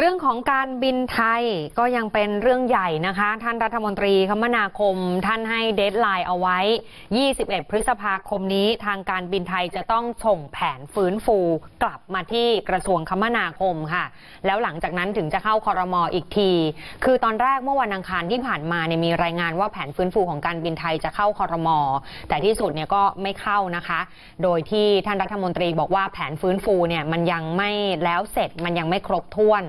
เรื่องของการบินไทยก็ยังเป็นเรื่องใหญ่นะคะ ท่านรัฐมนตรีคมนาคม ท่านให้เดทไลน์เอาไว้ 21 พฤษภาคมนี้ทางการบินไทยจะต้องส่งแผนฟื้นฟูกลับมาที่กระทรวงคมนาคมค่ะ แล้วหลังจากนั้นถึงจะเข้าคอรมออีกที คือตอนแรกเมื่อวันอังคารที่ผ่านมาเนี่ยมีรายงานว่าแผนฟื้นฟูของการบินไทยจะเข้าคอรมอแต่ที่สุดเนี่ยก็ไม่เข้านะคะ โดยที่ท่านรัฐมนตรีบอกว่าแผนฟื้นฟูเนี่ยมันยังไม่แล้วเสร็จมันยังไม่ครบถ้วน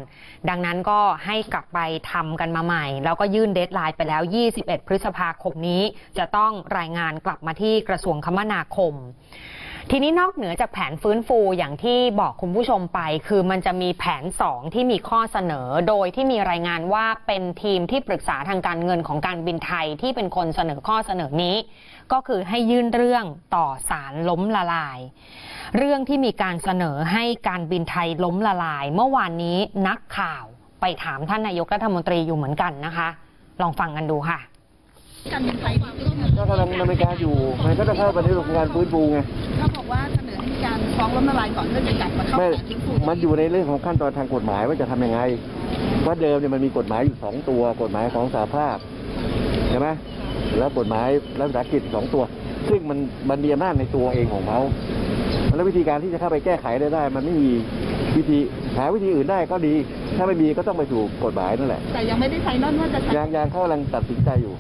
ดังนั้นก็ให้กลับไปทำกันมาใหม่ แล้วก็ยื่นเดทไลน์ไปแล้ว 21 พฤษภาคมนี้ จะต้องรายงานกลับมาที่กระทรวงคมนาคม ทีนี้นอกเหนือจากแผนฟื้นฟูอย่างที่บอกคุณผู้ชมไป คือมันจะมีแผน 2 ที่มีข้อเสนอ โดยที่มีรายงานว่าเป็นทีมที่ปรึกษาทางการเงินของการบินไทยที่เป็นคนเสนอข้อเสนอนี้ ก็คือให้ยื่นเรื่องต่อศาลล้มละลาย เรื่องที่มีการเสนอให้การบินไทยล้มละลาย เมื่อวานนี้นักข่าวไปถามท่านนายกรัฐมนตรีอยู่เหมือนกันนะคะ ลองฟังกันดูค่ะ การบินไทยก็กำลังดำเนินการอยู่ มันก็จะเข้าไปในเรื่องของการฟื้นฟูไงเขาบอกว่าเสนอให้มีการฟ้องล้มละลายก่อนเพื่อจะกลับมาเข้าไม่แผนฟื้นฟูมันอยู่ในเรื่องของขั้นตอนทางกฎหมายว่าจะทำยังไงว่าเดิมเนี่ยมันมีกฎหมายอยู่สองตัว กฎหมายของสาภาพใช่ไหมแล้วกฎหมายรัฐวิสาหกิจสองตัว ซึ่งมันมันมีอำนาจในตัวเองของเขาแล้ววิธีการที่จะเข้าไปแก้ไขได้ได้ มันไม่มีวิธีหาวิธีอื่นได้ก็ดี ถ้าไม่มีก็ต้องไปสู่กฎหมายนั่นแหละแต่ยังไม่ได้ไฟนอลว่าจะใช้ยางยางเขากำลังตัดสินใจอยู่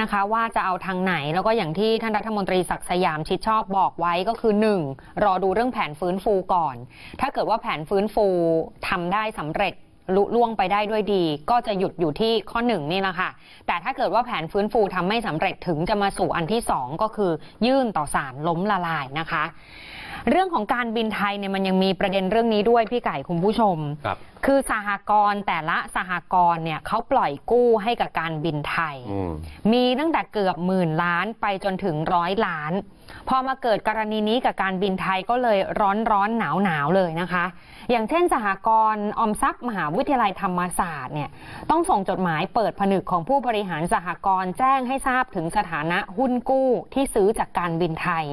นะคะว่าจะเอาทางไหนแล้วก็อย่างที่ท่านรัฐมนตรีศักดิ์สยามชิดชอบบอกไว้ก็คือ 1. รอดูเรื่องแผนฟื้นฟูก่อน ถ้าเกิดว่าแผนฟื้นฟูทำได้สำเร็จลุล่วงไปได้ด้วยดี ก็จะหยุดอยู่ที่ข้อหนึ่งนี่แหละค่ะ แต่ถ้าเกิดว่าแผนฟื้นฟูทำไม่สำเร็จถึงจะมาสู่อันที่สองก็คือ ยื่นต่อศาลล้มละลายนะคะ เรื่องของการบินไทยเนี่ยมันยังมีประเด็นเรื่องนี้ด้วยพี่ไก่คุณผู้ชมครับ คือสหกรณ์แต่ละสหกรณ์เนี่ยเขาปล่อยกู้ให้กับการบินไทย อืม มีตั้งแต่เกือบหมื่นล้านไปจนถึงร้อยล้าน พอมาเกิดกรณีนี้กับการบินไทยก็เลยร้อนร้อนหนาวหนาวๆเลยนะคะ อย่างเช่น สหกรณ์ออมทรัพย์มหาวิทยาลัยธรรมศาสตร์เนี่ยต้องส่งจดหมายเปิดผนึกของผู้บริหารสหกรณ์แจ้งให้ทราบถึงสถานะหุ้นกู้ที่ซื้อจากการบินไทย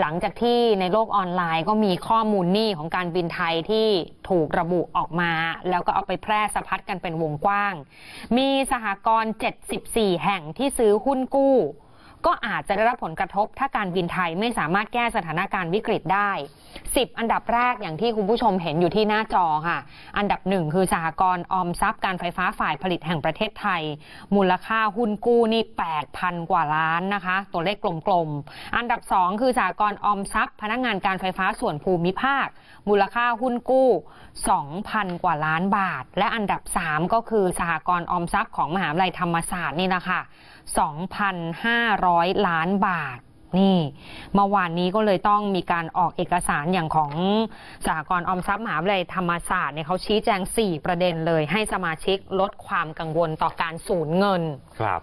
หลังจากที่ในโลกออนไลน์ก็มีข้อมูลหนี้ของการบินไทยที่ถูกระบุออกมาแล้วก็เอาไปแพร่สะพัดกันเป็นวงกว้าง มีสหกรณ์ 74 แห่งที่ซื้อหุ้นกู้ ก็อาจจะได้รับผลกระทบถ้าการบินไทยไม่สามารถแก้สถานการณ์วิกฤตได้ 10 อันดับแรกอย่างที่คุณผู้ชมเห็นอยู่ที่หน้าจอค่ะ อันดับหนึ่งคือสหกรณ์ออมทรัพย์การไฟฟ้าฝ่ายผลิตแห่งประเทศไทย มูลค่าหุ้นกู้นี่ 8,000 กว่าล้านนะคะ ตัวเลขกลมๆ อันดับ 2 คือสหกรณ์ออมทรัพย์ พนักงานการไฟฟ้าส่วนภูมิภาค มูลค่าหุ้นกู้ 2,000 กว่าล้านบาท และอันดับ 3 ก็คือสหกรณ์ออมทรัพย์ของมหาวิทยาลัยธรรมศาสตร์นี่แหละค่ะ 2,500 ล้านบาทนี่เมื่อวานนี้ก็เลยต้องมีการออกเอกสารอย่างของสหกรณ์ออมทรัพย์มหาวิทยาลัยธรรมศาสตร์เนี่ยเขาชี้แจง 4 ประเด็นเลย ให้สมาชิกลดความกังวลต่อการสูญเงิน ครับ